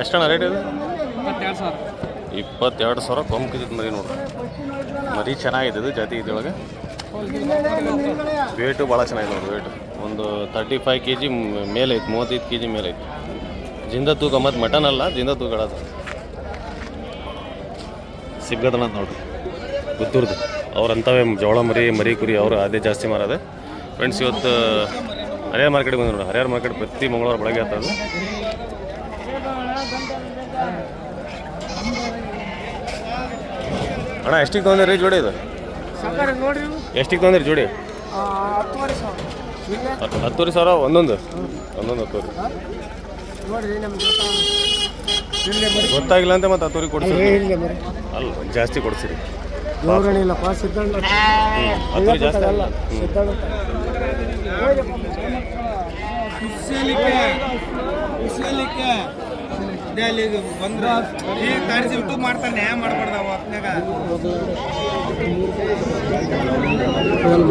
ಎಷ್ಟಣ್ಣ rate ಇದೆ? ಇಪ್ಪತ್ತೆರಡು ಸಾವಿರ. ಇಪ್ಪತ್ತೆರಡು ಸಾವಿರ ಕೊಂಬಿದ್ದು ಮರಿ ನೋಡ್ರಿ. ಮರಿ ಚೆನ್ನಾಗಿದೆ ಇದು ಜಾತಿ ಇದ್ರೊಳಗೆ ವೇಟು ಭಾಳ ಚೆನ್ನಾಗಿದೆ ನೋಡಿ ವೇಟು ಒಂದು ತರ್ಟಿ ಫೈವ್ ಕೆ ಜಿ ಮೇಲೆ ಐತೆ ಮೂವತ್ತೈದು ಕೆ ಜಿ ಮೇಲೆ ಐತೆ. ಜಿಂದ ತೂಕ ಮತ್ತು ಮಟನ್ ಅಲ್ಲ ಜಿಂದ ತೂಗಳದು ಸಿಗ್ಗದನ ನೋಡ್ರಿ. ಪುತ್ತೂರ್ದು ಅವ್ರಂಥವೇ ಜೋಳ ಮರಿ ಮರಿ ಕುರಿ ಅವರು ಅದೇ ಜಾಸ್ತಿ ಮಾರೋದೆ ಫ್ರೆಂಡ್ಸ್ ಇವತ್ತು ಹರಿಯರ್ ಮಾರ್ಕೆಟ್ಗೆ ಬಂದು ನೋಡಿ ಹರಿಯರ್ ಮಾರ್ಕೆಟ್ ಪ್ರತಿ ಮಂಗಳವಾರ ಬೆಳಗ್ಗೆ ಆಗ್ತದೆ ಅಣ್ಣ ಎಷ್ಟಿಗೆ ತೊಗೊಂಡ್ರಿ ಜೋಡಿ ಇದು? ಎಷ್ಟಿಗೆ ತೊಗೊಂಡ್ರಿ ಜೋಡಿ? ಹತ್ತುವರೆ ಸಾವಿರ. ಒಂದೊಂದು? ಒಂದೊಂದು ಹತ್ತುವರೆ. ಗೊತ್ತಾಗಿಲ್ಲ. ಅಂತ ಮತ್ತೆ ಹತ್ತುವರೆ ಮರಿ ಅಲ್ಲ ಜಾಸ್ತಿ ಕೊಡ್ಸಿರಿ. ಹತ್ತುವರೆ ಜಾಸ್ತಿ ಅಲ್ಲ ಹ್ಞೂ ಸಿದ್ಧಾಂತ ಬಂದ್ರ ಈಗ ತರಿಸಿ ಯೂಟ್ಯೂಬ್ ಮಾಡ್ತಾನೆ ನ್ಯಾಯ ಮಾಡ್ಬಾರ್ದ ಹೊತ್ನ್ಯಾಗ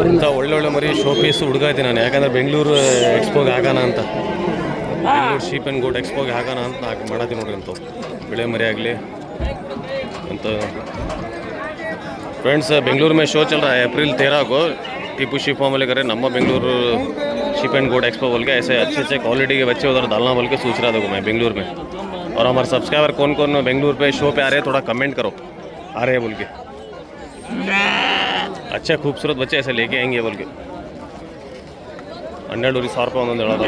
ಇಂಥ ಒಳ್ಳೊಳ್ಳೆ ಮರಿ ಶೋ ಪೀಸ್ ಹುಡುಗ ಐತಿ ನಾನು ಯಾಕಂದ್ರೆ ಬೆಂಗಳೂರು ಎಕ್ಸ್ಪೋಗೆ ಹಾಕೋಣ ಅಂತ ಬೆಂಗಳೂರು ಶೀಪ್ ಆ್ಯಂಡ್ ಗೋಟ್ ಎಕ್ಸ್ಪೋಗೆ ಹಾಕೋಣ ಅಂತ ಹಾಕಿ ಮಾಡತ್ತೀನಿ ನೋಡ್ರಿ ಅಂಥವು ಬೆಳೆ ಮರಿ ಆಗಲಿ ಅಂತ फ्रेंड्स बेंगलुरु में शो चल रहा है अप्रैल तेरह को टीपू शिप फॉर्म लेकर नम्मा Bengaluru sheep and goat expo बोल के ऐसे अच्छे अच्छे क्वालिटी के बच्चे उधर डालना बोल के सोच रहा था मैं बेंगलुरु में और हमारे सब्सक्राइबर कौन कौन बेंगलुरु पे शो पे आ रहे हैं, थोड़ा कमेंट करो। आ रहे हैं बोल के। अच्छा खूबसूरत बच्चे ऐसे लेके आएँगे बोल के। हंड्रेड डोरी सौ रुपये उन्होंने दड़ा था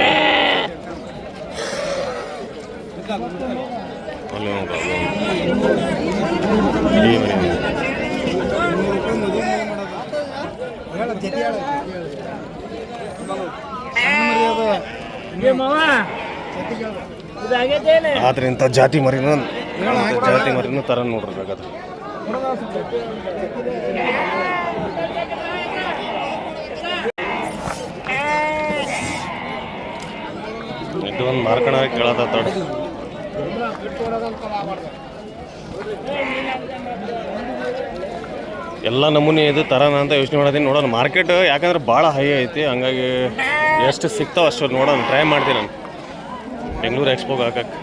ಆದ್ರೆ ಇಂಥ ಜಾತಿ ಮರಿನೂ ಜಾತಿ ಮರಿನೂ ತರ ನೋಡ್ರಿ ಬೇಕಾದ್ರೆ. ಇದು ಒಂದು ಮಾರ್ಕಣ ತೋಡಿ. ಎಲ್ಲ ನಮೂನೆ ಇದು ತರನ ಅಂತ ಯೋಚನೆ ಮಾಡತ್ತೀನಿ ನೋಡೋಣ ಮಾರ್ಕೆಟ್ ಯಾಕಂದ್ರೆ ಭಾಳ ಹೈ ಐತಿ. ಹಂಗಾಗಿ ಎಷ್ಟು ಸಿಗ್ತಾವ ಅಷ್ಟು ನೋಡೋಣ ಟ್ರೈ ಮಾಡ್ತೀನಿ ನಾನು. ಬೆಂಗಳೂರು ಎಕ್ಸ್ಪೋಗೆ ಹಾಕಕ್ಕೆ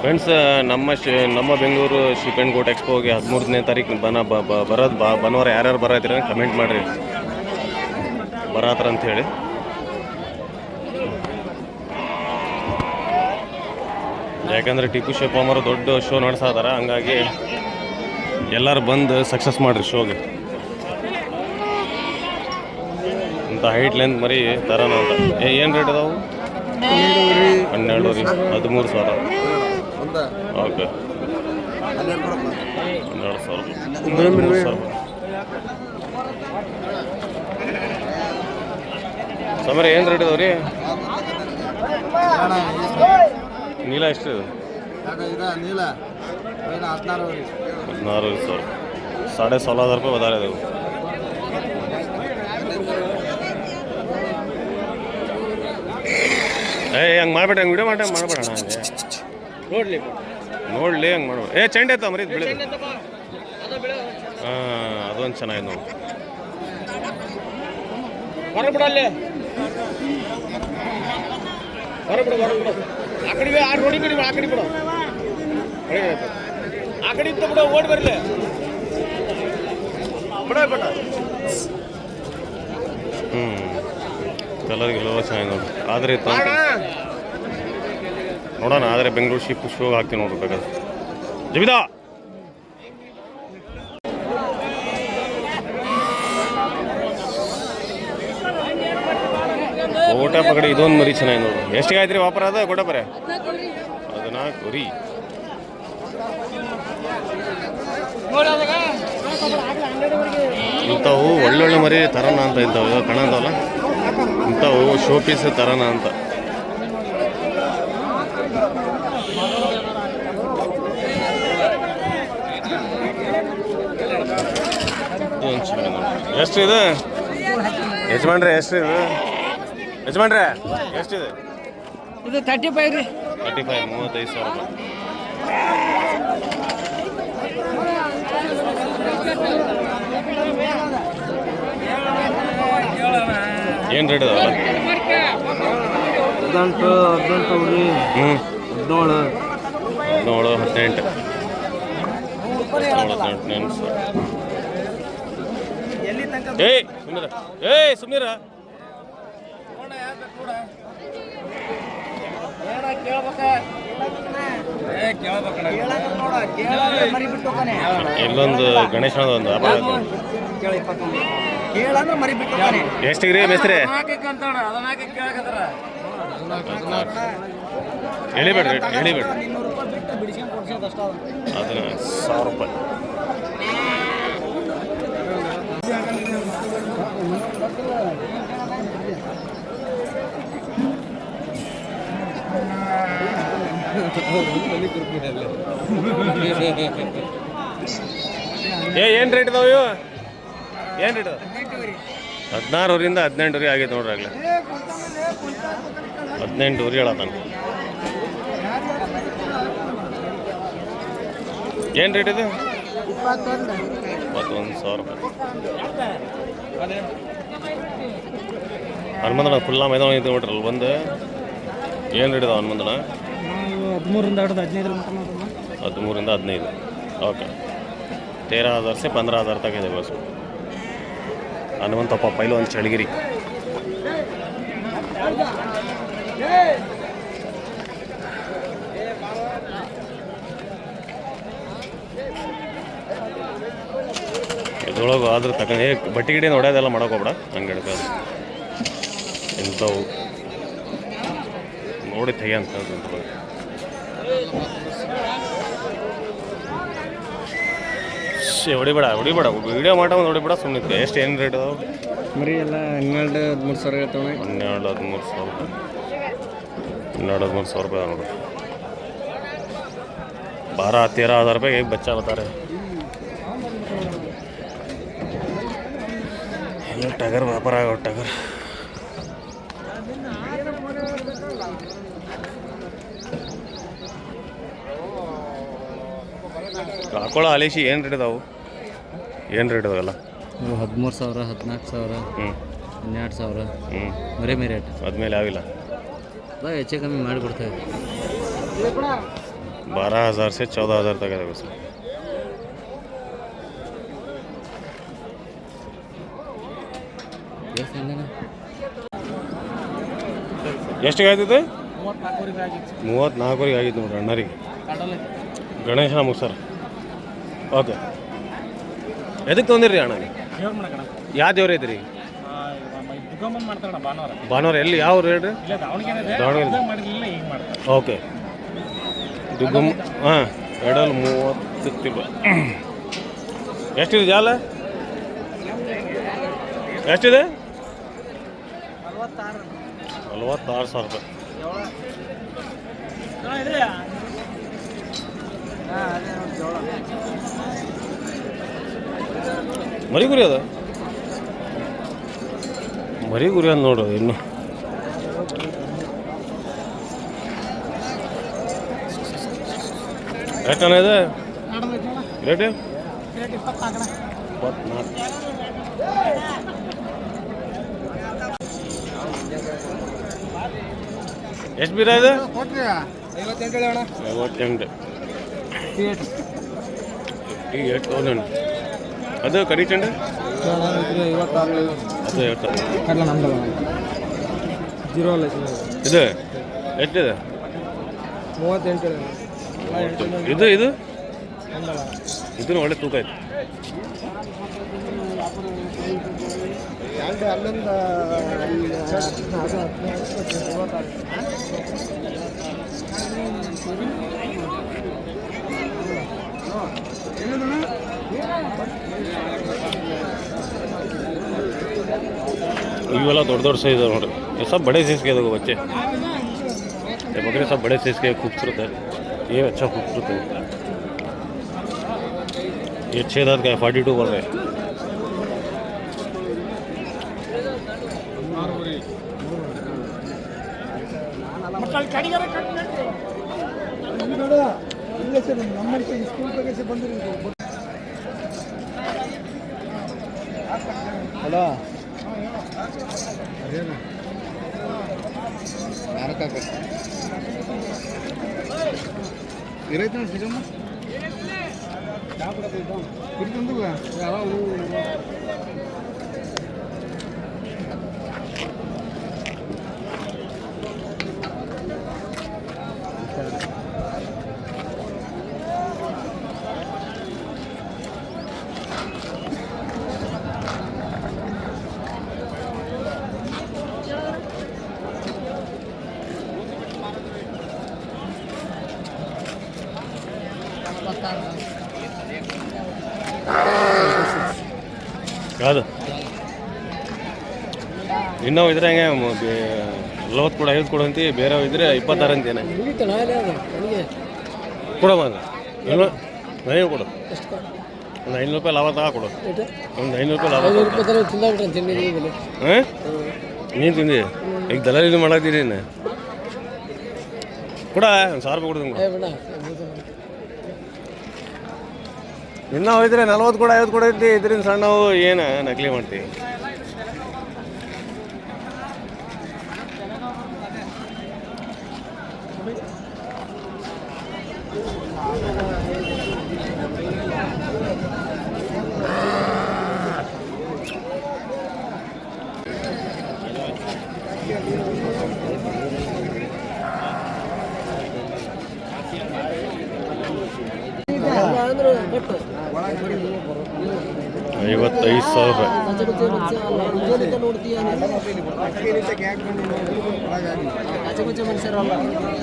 ಫ್ರೆಂಡ್ಸ್ ನಮ್ಮ ಶಿ, ನಮ್ಮ ಬೆಂಗಳೂರು ಆ್ಯಂಡ್ ಗೋಟ್ ಎಕ್ಸ್ಪೋಗೆ ಹದಿಮೂರನೇ ತಾರೀಕು ಬನ ಬರೋದು, ಬ, ಬನವಾರ ಯಾರ್ಯಾರು ಬರೋದಿರ ಕಮೆಂಟ್ ಮಾಡಿರಿ. ಬರತ್ರ ಅಂತ ಹೇಳಿ ಯಾಕಂದ್ರೆ ಟಿಪ್ಪು ಶಿವಕುಮಾರ್ ದೊಡ್ಡ ಶೋ ನಡೆಸಾದಾರ ಹಂಗಾಗಿ ಎಲ್ಲರೂ ಬಂದು ಸಕ್ಸಸ್ ಮಾಡಿರಿ ಶೋಗೆ ಇಂಥ ಹೈಟ್ ಲೆಂತ್ ಮರಿ ತರೋಣ ಅಂತ ಏನು ರೇಟ್ ಅದಾವು ಹನ್ನೆರಡು ರೀ ಹದಿಮೂರು ಸಾವಿರ. ಓಕೆ. ಹನ್ನೆರಡು ಸಾವಿರ. ಸಮರ, ಏನು ರೇಟ್ ಅದಾವ್ರಿ ನೀಲ ಎಷ್ಟು ಹದಿನಾರು ಸಾವಿರ. ಸಾಡೆ ಸೋಲ ಹಜಾರ್ ರೂಪಾಯಿ ಬದಾರ ಏ ಹಂಗೆ ಮಾಡ್ಬೇಡ ಹಂಗೆ ವಿಡಿಯೋ ಮಾಡಿ ಮಾಡ್ಬೇಡ ಹಂಗೆ ನೋಡ್ಲಿ ನೋಡ್ಲಿ ಹಂಗೆ ಮಾಡ್ಬೇಡ ಏ ಚೆಂಡೆ ಐತ ಮರಿ ಬೆಳೆ ಹಾಂ ಅದೊಂದು ಚೆನ್ನಾಗಿದೆ ನೋಡಿ ಹೊರಬಿಡು ಅಲ್ಲಿ ಹೊರಬಿಡು ಹೊರಬಿಡು ಆ ಕಡೆ ಆ ರೋಡಿ ಕಡೆ ಆ ಕಡೆ ಬಿಡು ಆ ಕಡೆ ಇತ್ತು ಬಿಡು ಓಡಿ ಬರಲಿ ಬಿಡ ಬಿಡ ಹ್ಞೂ ಕಲರ್ ಗಿಲರ್ ಚೆನ್ನಾಗಿ ನೋಡಿ. ಆದರೆ ನೋಡೋಣ, ಆದರೆ ಬೆಂಗಳೂರು ಶಿಪ್ ಶೋಗೆ ಹಾಕ್ತೀನಿ ನೋಡ್ರಿ ಬೇಕಾದ್ರೆ. ಜಬಿದಾ! ಗೋಟ ಪಗಡಿ ಇದೊಂದು ಮರಿ ಚೆನ್ನಾಗಿ ನೋಡು. ಎಷ್ಟಿಗೆ ಆಯ್ತು ರೀ ವಾಪರ ಅದ ಕೊಡ ಬರ ಹದಿನಾಲ್ಕು ಇಂಥವು ಒಳ್ಳೊಳ್ಳೆ ಮರಿ ತರೋಣ ಅಂತ ಇಂಥವು ಕಣ ಕಾಣಂತವಲ್ಲ? ಇಂಥವು ಶೋ ಪೀಸ್ ತರೋಣ ಅಂತ. ಎಷ್ಟು ಇದು ಯಜಮಾನ್ರೆ ಎಷ್ಟು ಇದೆ ಯಜಮಾನ್ರೆ ಎಷ್ಟಿದೆ? ಇದು ತರ್ಟಿ ಫೈವ್ ರೀ. ತರ್ಟಿ ಫೈವ್ ಮೂವತ್ತೈದು ಸಾವಿರ ರೂಪಾಯಿ ಏನು ರೇಟ್ ಅದಾವ? ಹದಿನೆಂಟು ಹದಿನೆಂಟು ಹ್ಞೂ ಹದಿನೇಳು. ಹದಿನೇಳು ಹದಿನೆಂಟು. ಏಯ್ ಸುಮೀರ ಏಯ್ ಸುಮೀರ ಇಲ್ಲೊಂದು ಗಣೇಶನದ ಒಂದು ನೋಡಿ. ಕೇಳಂದ್ರೆ ಮರಿ ಬಿಟ್ಟು ಎಷ್ಟಿಗೆ ರೀ ಮೇಸ್ತ್ರಿ ಎಳಿಬೇಡ್ರಿ ಎಳಿಬೇಡ್ರಿ. ಇನ್ನೂರು ರೂಪಾಯಿ ಬಿಟ್ಟು ಬಿಡಿಸ್ಕೊಂಡು ಕೊಡ್ಸೋದು ಅಷ್ಟ ಅದನ್ನ ಸಾವಿರ ರೂಪಾಯಿ. ಏ ಏನು ರೇಟ್ ಇದಾವೆ ಏನು ರೇಟ್ ಹದಿನಾರೂರಿಂದ ಹದಿನೆಂಟು ರೀ ಆಗೈತೆ ನೋಡ್ರಿ ಆಗಲೇ. ಹದಿನೆಂಟು ಊರಿ ಹೇಳತ್ತಾನ. ಏನು ರೇಟ್ ಇದೆ? ಇಪ್ಪತ್ತೊಂದು ಸಾವಿರ ಹನುಮಂದಣ ಫುಲ್ಲ ಮೈದಾನ ಐತೆ ನೋಡ್ರಿ ಅಲ್ಲಿ ಬಂದು. ಏನು ರೇಟ್ ಇದಾವೆ ಹನುಮಂದಣ ಹದಿಮೂರಿಂದ ಹಿಡಿದು ಹದಿನೈದು ಹದಿಮೂರಿಂದ ಹದಿನೈದು. ಓಕೆ ತೇರ ಹಜಾರ್ಸಿ ಪಂದ್ರ ಹಜಾರ್ ತಗೊಂಡಿದೆ ಇದೆ ಹನುಮಂತಪ್ಪ ಅಂತ ಚಳಗಿರಿ. ಇದ್ರೊಳಗೆ ಆದ್ರೆ ತಕೊಂಡು ಏ, ಬಟ್ಟೆ ಗಿಡ ನೋಡೋದೆಲ್ಲ ಮಾಡೋಕೋಬೇಡ ಹಂಗೆ ಹಿಡ್ಕೋದು ಇಂಥವು. ನೋಡಿ ತೆಗಿಯಂತ ಅಷ್ಟೇ ಹೊಡಿಬೇಡ ಹೊಡಿಬೇಡ. ವಿಡಿಯೋ ಮಾಡೋ ಒಂದು ಹೊಡಿಬೇಡ ಸುಮ್ಮನೆ ಎಷ್ಟು ಏನು ರೇಟ್ ಅದಾವ? ಮರಿ ಎಲ್ಲ ಹನ್ನೆರಡು ಹದಿಮೂರು ಸಾವಿರ ಇರ್ತವೆ ಹನ್ನೆರಡು ಹದಿಮೂರು ಸಾವಿರ. ರೂಪಾಯಿ ಹನ್ನೆರಡು ಹದಿಮೂರು ಸಾವಿರ ರೂಪಾಯಿ ನೋಡ್ರಿ ಬಾರ ತೇರ ಹಜಾರ್ ರೂಪಾಯಿಗೆ ಬಚ್ಚಾ ಬರ್ತಾರೆ? ಎಲ್ಲ ಟಗರ್ ವ್ಯಾಪಾರ ಆಗೋ ಟಗರ್. ಕಳ್ಕೊಳ್ಳೋ ಅಲೀಶಿ ಏನು ರೇಟ್ ಇದಾವು ಏನು ರೇಟ್ ಇದಾವೆಲ್ಲ ಇವು ಹದಿಮೂರು ಸಾವಿರ ಹದಿನಾಲ್ಕು ಸಾವಿರ ಹ್ಞೂ ಹನ್ನೆರಡು ಸಾವಿರ. ಹ್ಞೂ ಬರೇ ಮೇ ರೇಟ್. ಅದ್ಮೇಲೆ ಆಗಿಲ್ಲ ಬಾ ಹೆಚ್ಚು ಕಮ್ಮಿ ಮಾಡಿಕೊಡ್ತಾ ಇದ್ದೀವಿ ಬಾರ ಹಝಾರ್ ಸೆ ಚೌದ ಹಝಾರ್ ತಗೋದೇವೆ ಸರ್. ಎಷ್ಟಿಗೆ ಆಯ್ತದೆ ಮೂವತ್ತ್ನಾಲ್ಕೂರಿಗೆ ಆಗಿತ್ತು. ನೋಡ್ರಿ ಅಣ್ಣರಿಗೆ. ಗಣೇಶ ನಮಗೆ ಸರ್. ಓಕೆ. ಎದಕ್ಕೆ ತೊಂದಿರಿ ಅಣ್ಣ ಯಾವ ದೇವ್ರ ಐತ್ರಿ? ಮಾಡ್ತಾರಣ ಭಾನುವಾರ. ಭಾನುವಾರ. ಎಲ್ಲಿ ಯಾವ ಹೇಳ್ರಿ? ಇಲ್ಲ ದಾವಣಗೆರೆ ದಾವಣಗೆರೆ. ಮಾಡಿರ್ಲಿಲ್ಲ ಈಗ ಮಾಡ್ತಾರೆ. ಓಕೆ. ದುಗ್ಗಮ್ಮ ಹಾಂ ಎರಡಲ್ಲಿ ಮೂವತ್ತು ತಿಂಗಳು. ಎಷ್ಟಿದೆ ಜಾಲ? ಎಷ್ಟಿದೆ? ನಲ್ವತ್ತಾರು ಸಾವಿರ ರೂಪಾಯಿ. ಮರಿ ಗುರಿ ಅದ? ಮರಿ ಗುರಿ ಅದ ನೋಡು ಇನ್ನು ಎಷ್ಟು ಅಣ್ಣ ಇದೆ? ರೇಟ್ ಇಪ್ಪತ್ನಾಲ್ಕು ಎಷ್ಟು ಬೀರ ಇದೆ? ಐವತ್ತೆಂಟು. ಫಿಫ್ಟಿ ಏಟ್ ತೌಸಂಡ್ ಅದು ಕರಿ ಚೆಂಡು? ಐವತ್ತಾರು ಅದು ಜೀರೋ ಅಲ್ಲ ಇದು. ಎಷ್ಟಿದೆ? ಮೂವತ್ತೆಂಟು. ಇದು ಇದು? ಇದನ್ನು ಒಳ್ಳೆ ತೂಕ ಐತೆ ಅಲ್ಲಿಂದ ಇವೆಲ್ಲ ದೊಡ್ಡ ದೊಡ್ಡ ಸೈಜ್ अदाव ನೋಡ್ರಿ ये सब बड़े साइज के देखो बच्चे ये बकरे सब बड़े साइज के खूबसूरत है ये अच्छा खूबसूरत है ये छः दांत का है फोर्टी टू बोल रहे हैं ಹಲೋ ఇరవై తొమ్మిది సిగమ్మ ఇప్పుడు ಯಾವುದು? ಇನ್ನೂ ಇದ್ರೆ ಹಂಗೆ ನಲವತ್ತು ಕೂಡ ಐದು ಕೊಡು ಅಂತೀವಿ ಬೇರೆ ಇದ್ರೆ ಇಪ್ಪತ್ತಾರು ಅಂತೇನೆ ಇಲ್ಲ ಐನೂರು ಕೊಡು. ಒಂದು ಐನೂರು ರೂಪಾಯಿ ಲಾಭ ತಗೋ ಕೊಡು. ಒಂದು ಐನೂರು ರೂಪಾಯಿ ಲಾಭ. ಹಾಂ? ನೀನು ತಿಂದಿ? ಈಗ ದಲಾಲಿ ಮಾಡಾಕ್ತೀರಿ ಕೊಡ ಕೂಡ, ಒಂದು ಸಾವಿರ ರೂಪಾಯಿ ಕೊಡ್ತೀನಿ ಇನ್ನೂ ಹೋಯ್ದ್ರೆ ನಲ್ವತ್ತು ಕೂಡ ಐವತ್ತು ಕೂಡ ಐತಿ ಇದರಿಂದ ಸಣ್ಣವು ಏನು ನಕಲಿ ಮಾಡ್ತೀವಿ ಐವತ್ತೈದು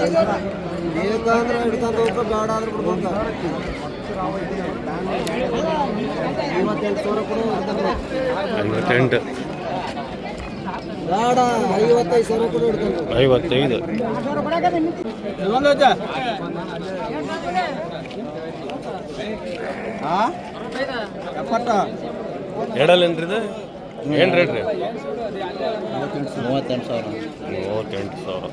ಸಾವಿರ ಬೇಕಂದ್ರೆ ಹಿಡ್ಕೊಂಡು ಬೇಡ ಅಂದ್ರೆ ಬಿಡ್ಬೇಕು ಐವತ್ತೆಂಟು. ಸಾವಿರ ಕೂಡ ಐವತ್ತೆಂಟು ಬೇಡ ಐವತ್ತೈದು ಸಾವಿರ ಕೂಡ ಹಿಡ್ಕೊಂಡು ಐವತ್ತೈದು. ಎಪ್ಪತ್ತ? ಎರಡಲ್ಲೇನ್ರಿ ಇದು ಏನು ರೇಟ್ ರೀ? ಮೂವತ್ತೆಂಟು ಸಾವಿರ. ಮೂವತ್ತೆಂಟು ಸಾವಿರ.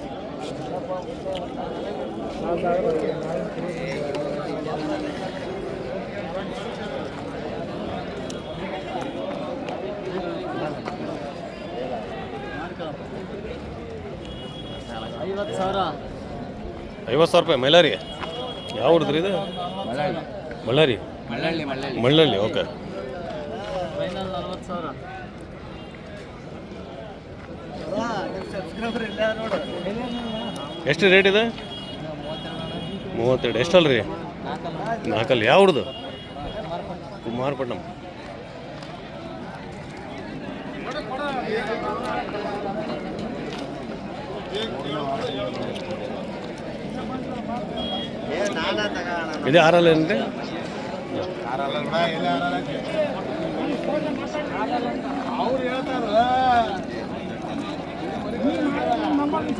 ಐವತ್ತು ಸಾವಿರ. ಐವತ್ತು ಸಾವಿರ ರೂಪಾಯಿ ಮೈಲಾರಿ? ಯಾವ ಹುಡುಗ್ರಿ ಇದು? ಮಳ್ಳಾರಿ ಮಳ್ಳಳ್ಳಿ. ಮಳ್ಳಳ್ಳಿ ಓಕೆ. ಸಾವಿರ. ಎಷ್ಟು ರೇಟ್ ಇದೆ? ಮೂವತ್ತೆರಡು. ಎಷ್ಟಲ್ಲ ರೀ ನಾಲ್ಕಲ್ಲಿ. ಯಾವ ಹುಡ್ದು ಕುಮಾರಪಟ್ಟಣಂ. ಇದೆ ಆರಲ್ಲ ಏನ್ರಿ?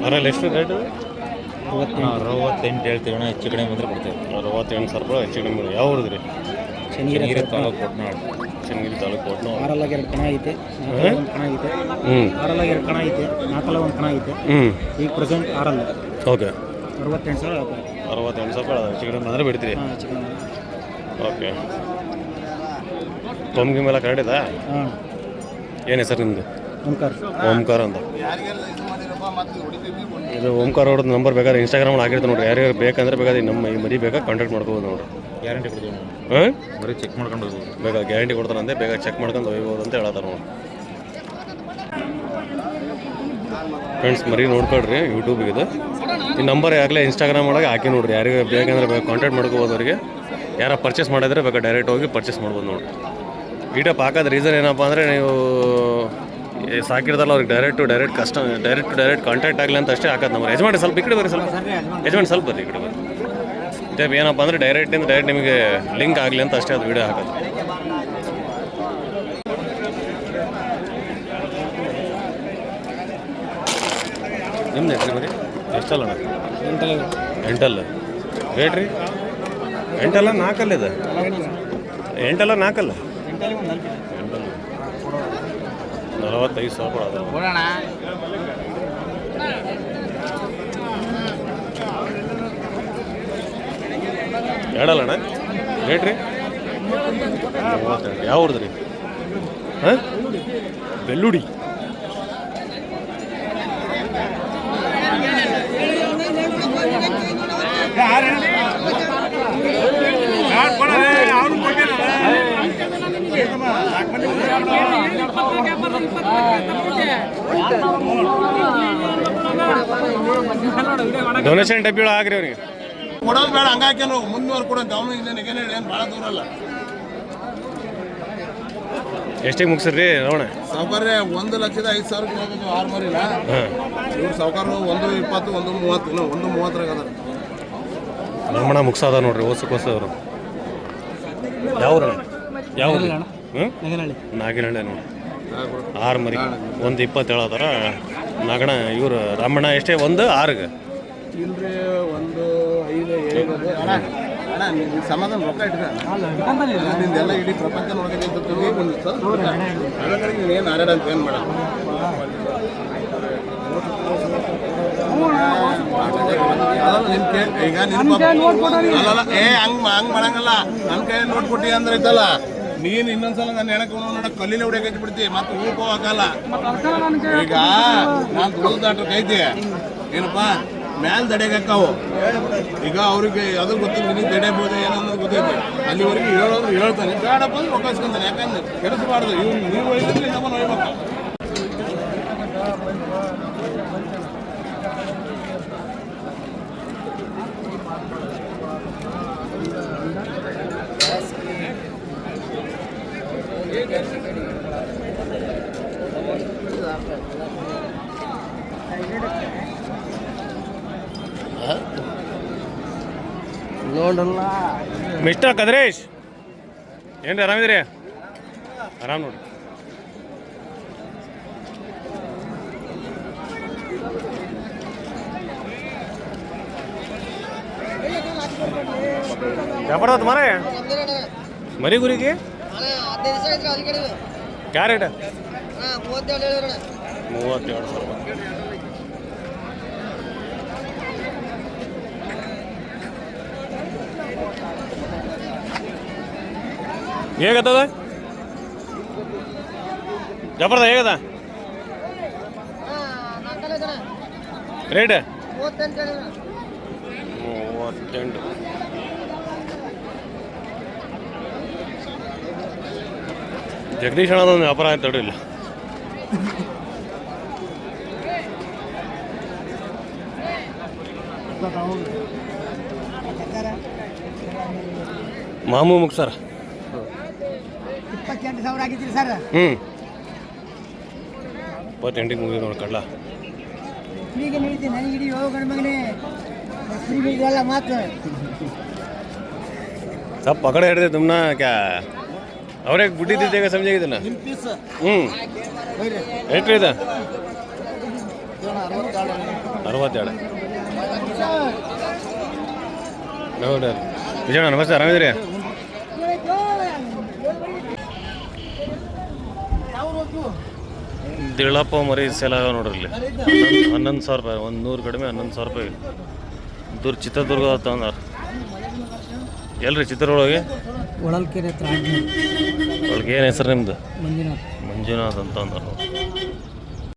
ಆರಲ್ಲಿ ಎಷ್ಟು ರೇಟ್ ಅರವತ್ತೆಂಟು ಹೇಳ್ತೀವಿ ಅಣ್ಣ ಹೆಚ್ಚು ಕಡಿಮೆ ಬಂದರೆ ಕೊಡ್ತೇವೆ ಅರವತ್ತೆಂಟು ಸಾವಿರ ರೂಪಾಯಿ ಹೆಚ್ಚು ಕಡಿಮೆ ಯಾವ ಹುಡುಗ್ರಿ ಚೆನ್ನಗಿರಿ ತಾಲೂಕು ಕೊಟ್ಟನಾಡು ಚನ್ನಗಿರಿ ತಾಲೂಕು ಕೊಟ್ನೋ ಆರಲ್ಲಾಗ ಎರಡು ಕಣ ಐತೆ? ಒಂದು ಕಣ ಐತೆ. ಹ್ಞೂ ಆರಲ್ಲಾಗ ಎರಡು ಕಣ ಐತೆ ನಾಲ್ಕಲ್ಲ ಒಂದು ಕಣ ಐತೆ. ಹ್ಞೂ ಈಗ ಪ್ರೆಸೆಂಟ್ ಆರಲ್ಲ. ಓಕೆ. ಅರವತ್ತೆಂಟು ಸಾವಿರ ಅರವತ್ತೆಂಟು ಸಾವಿರ ರೂಪಾಯಿ ಹೆಚ್ಚು ಕಡಿಮೆ ಬಂದರೆ ಬಿಡ್ತೀರಿ. ಓಕೆ. ತೊಮ್ಗಿ ಮೇಲೆ ಕರೆಕ್ಟ್ ಇದಾ? ಹಾಂ. ಏನು ಹೆಸರು ನಿಮ್ಮದು ಓಂಕಾರ್. ಓಂಕಾರ ಅಂತ. ಇದು ಮಾಡಿರಪ್ಪ ಮತ್ತೆ ಹೊಡಿತೀವಿ ಇದು ಓಂಕಾರ ಅವ್ರದ್ದು ನಂಬರ್ ಬೇಕಾದ್ರೆ ಇನ್ಸ್ಟಾಗ್ರಾಮ್ ಆಗಿರ್ತದೆ ನೋಡ್ರಿ. ಯಾರ್ಯಾರು ಬೇಕಂದ್ರೆ ಬೇಕಾದ್ರೆ ನಮ್ಮ ಈ ಮರಿ ಬೇಕಾ ಕಾಂಟ್ಯಾಕ್ಟ್ ಮಾಡ್ಕೋಬೋದು ನೋಡ್ರಿ. ಗ್ಯಾರಂಟಿ ಕೊಡ್ತೀವಿ ಹಾಂ? ಬರೀ ಚೆಕ್ ಮಾಡ್ಕೊಂಡು ಹೋಗ್ಬೋದು. ಬೇಕಾ ಗ್ಯಾರಂಟಿ ಕೊಡ್ತಾನಂದೆ ಬೇಗ ಚೆಕ್ ಮಾಡ್ಕೊಂಡು ಒಯ್ಬೋದು ಅಂತ ಹೇಳ್ತಾರೆ ನೋಡಿ ಫ್ರೆಂಡ್ಸ್ ಮರಿ ನೋಡ್ಕೊಳ್ರಿ ಯೂಟ್ಯೂಬಿಗೆ ಇದು. ಈ ನಂಬರ್ ಆಗಲೇ ಇನ್ಸ್ಟಾಗ್ರಾಮ್ ಒಳಗೆ ಹಾಕಿ ನೋಡ್ರಿ. ಯಾರಿಗೆ ಬೇಕಂದ್ರೆ ಬೇಗ ಕಾಂಟ್ಯಾಕ್ಟ್ ಮಾಡ್ಕೋಬೋದು ಅವರಿಗೆ. ಯಾರ ಪರ್ಚೇಸ್ ಮಾಡಿದ್ರೆ ಬೇಕಾ ಡೈರೆಕ್ಟ್ ಹೋಗಿ ಪರ್ಚೇಸ್ ಮಾಡ್ಬೋದು ನೋಡಿ ವೀಡಿಯೋ ಹಾಕೋದು ರೀಸನ್ ಏನಪ್ಪ ಅಂದರೆ ನೀವು ಸಾಕಿರ್ತಾರಲ್ಲ ಅವ್ರಿಗೆ ಡೈರೆಕ್ಟ್ ಟು ಡೈರೆಕ್ಟ್ ಕಷ್ಟ ಡೈರೆಕ್ಟ್ ಟು ಡೈರೆಕ್ಟ್ ಕಾಂಟ್ಯಾಕ್ಟ್ ಆಗಲಿ ಅಂತ ಅಷ್ಟೇ ಹಾಕೋದು ನಮ್ಮ ಯಜಮಾನಿ ಸ್ವಲ್ಪ ಈ ಕಡೆ ಬರ್ರಿ ಸ್ವಲ್ಪ. ಯಜಮಾನ್ ಸ್ವಲ್ಪ ಬರ್ರಿ ಈ ಕಡೆ ಬರ್ರಿ. ಟೈಪ್ ಏನಪ್ಪ ಅಂದರೆ ಡೈರೆಕ್ಟಿಂದ ಡೈರೆಕ್ಟ್ ನಿಮಗೆ ಲಿಂಕ್ ಆಗಲಿ ಅಂತ ಅಷ್ಟೇ ಅದು ವೀಡಿಯೋ ಹಾಕೋದು. ನಿಮ್ದು ಹೆಸರು ಬರೀ? ಎಷ್ಟಲ್ಲ ಎಂಟಲ್ಲ. ರೇಟ್ ರೀ ಎಂಟಲ್ಲ ನಾಲ್ಕಲ್ಲ ಇದೆ? ಎಂಟಲ್ಲ ನಾಲ್ಕಲ್ಲ? ಎಂಟಲ್ಲ ನಲವತ್ತೈದು ಸಾವಿರ ಕೊಡೋಣ. ಎರಡಲ್ಲಣ್ಣ? ರೇಟ್ ರೀ? ಮೂವತ್ತೆರಡು. ಯಾವ ಊರ್ದು ರೀ? ಹಾಂ? ಬೆಲ್ಲುಡಿ ಡೊನೇಷನ್ ಡಬ್ಬಿ ಆಗ್ರಿ ಅವ್ರಿಗೆ ಕೊಡೋದು ಬೇಡ ಹಂಗಾಕೆ ನಾವು ಮುಂದುವರೆ ಕೊಡೋದು ಅವನು ಇನ್ನೇನು ಏನ್ ಹೇಳಿ ಏನು ಭಾಳ ದೂರ ಅಲ್ಲ. ಎಷ್ಟಿಗೆ ಮುಗಿಸ್ರಿ ನೋಡ ಸಾವುಕಾರ್ರೆ ಒಂದು ಲಕ್ಷದ ಐದು ಸಾವಿರ ಹೋಗೋದು ಆರು ಮರಿನ. ಹಾಂ. ಇವ್ರು ಸಾವುಕಾರರು ಒಂದು ಇಪ್ಪತ್ತು ಒಂದು ಮೂವತ್ತು ಇಲ್ಲ ಒಂದು ಮೂವತ್ತರಾಗ ಅದಾರ. ನಮ್ಮಣ್ಣ ಮುಗ್ಸಾದ ನೋಡ್ರಿ ಹೊಸಕೋಸ ಅವರು. ಯಾವ ಯಾವ ನಾಗಿನಹಳ್ಳಿ ನೋಡಿ. ಆರು ಮರಿ. ಒಂದು ಇಪ್ಪತ್ತೇಳು ಅದರ. ನಗಣ ಇವರು ರಾಮಣ್ಣ ಎಷ್ಟೇ? ಒಂದು, ಆರುಗೆ. ಒಂದು, ಐದು ಸಮಾಧಾನ ಏನು ಅಂತ ಏನು ಈಗ ನಿನ್ ಪಾಪ ಅಲ್ಲಲ್ಲ, ಏ, ಹಂಗ್ ಹಂಗ್ ಮಾಡಂಗಲ್ಲ. ನನ್ನ ಕೈ ನೋಡ್ಕೊಟ್ಟಿ ಅಂದ್ರೆ ಐತಲ್ಲ? ನೀನ್ ಇನ್ನೊಂದ್ಸಲ ನನ್ನ ಹೆಣಕ್ಕೆ ನೋಡ ಕಲ್ಲಿನ ಹೊಡಿಯಕ್ಕೆ ಹಚ್ಚಿ ಬಿಡ್ತಿ ಮತ್ತೆ ಉಳ್ಕೋವಾಗಲ್ಲ ಈಗ ನಾನು ದುಡ್ಡು ಡಾಕ್ಟರ್ ಕೈತಿ. ಏನಪ್ಪಾ? ಮ್ಯಾಲ್ ದಡೆಗಾಕಾವು ಈಗ ಅವ್ರಿಗೆ ಅದು ಗೊತ್ತಿಲ್ಲ ನಿನಗೆ ದಡೆಬೋದು ಏನನ್ನೋದು ಗೊತ್ತೈತಿ. ಅಲ್ಲಿವರೆಗೆ ಹೇಳೋದು ಹೇಳ್ತಾನೆ ಬೇಡಪ್ಪ ಅಂದ್ರೆ ರೊಕ್ಕ ಇಸ್ಕೊಂತಾನೆ ಯಾಕಂದ್ರೆ ಕೆಡಿಸಬಾರ್ದು. ಇವ್ನು ನೀವು ಒಯ್ದಿದ್ರೆ ಇನ್ನೊಬ್ಬನ ಒಯ್ಬೇಕು. ಮಿಸ್ಟರ್ ಕದ್ರೇಶ್ ಏನ್ರಿ ಆರಾಮಿದ್ರಿ ಆರಾಮ್ ನೋಡಿ ವ್ಯಾಪಾರ ಮರ ಮರಿ ಗುರಿಗೆ? ಹದಿನೈದು ದಿವಸ ಐತ್ರಿ ಅಲ್ಲಿ ಕಡೆ ಕ್ಯಾ ರೇಟ್ ಹಾಂ ಮೂವತ್ತೇಳು ಸಾವಿರ. ಹೇಗತ್ತದ ಜಬರ್ದ ಹೇಗದ? ರೇಟ್ ಮೂವತ್ತೆಂಟು ಹೇಳಿದ್ರಣ್ಣ ಮೂವತ್ತೆಂಟು ಜಗದೀಶ್ ಅಣ್ಣ ವ್ಯಾಪಾರ ಆಯ್ತು ತಡ್ರಿಲ್ಲ ಮಾಮೂ ಮುಗ್ ಸರ್ ಇಪ್ಪತ್ತೆಂಟು ಸಾವಿರ ಆಗಿದ್ದೀರಿ ಸರ್. ಹ್ಞೂ ಇಪ್ಪತ್ತೆಂಟಿಗೆ ಮುಗಿದು ನೋಡಿ ಕಡ್ಲ. ಈಗ ನಿಲ್ತೀನಿ ನನಗೆ ಇಡೀ ಯೋಗ ಮಗನೇ ಮಾತು ಸ್ವಲ್ಪ ಕಡೆ ಹಿಡಿದೆ ತುಮ್ನ ಕ್ಯಾ ಅವರೇ ಗುಡ್ಡಿದ್ದಾಗ ಸಮಜಾಗಿದ್ದಾನ ಹ್ಞೂ ಎಷ್ಟು ಇದೆ? ಅರವತ್ತೆರಡು ನೋಡ್ರಿ ವಿಜಯಣ್ಣ ನಮಸ್ತೆ ಆರಾಮಿದ್ರಿ ದಿಳಪ್ಪ ಮರಿ ಸೆಲ ನೋಡ್ರಿ ಇಲ್ಲಿ. ಹನ್ನೊಂದು ಸಾವಿರ ರೂಪಾಯಿ ಒಂದು ನೂರು ಕಡಿಮೆ ಹನ್ನೊಂದು ಸಾವಿರ ರೂಪಾಯಿ. ದುರ್ ಚಿತ್ರದುರ್ಗ ತಂದಾರ. ಎಲ್ರಿ ಚಿತ್ರದುರ್ಗ ಒಳಲ್ಕೆರೆ ಹತ್ರ ಒಳಗೆ ಏನು ಹೆಸರು ನಿಮ್ದು? ಮಂಜುನಾಥ್. ಮಂಜುನಾಥ್ ಅಂತ ಅಂದರು.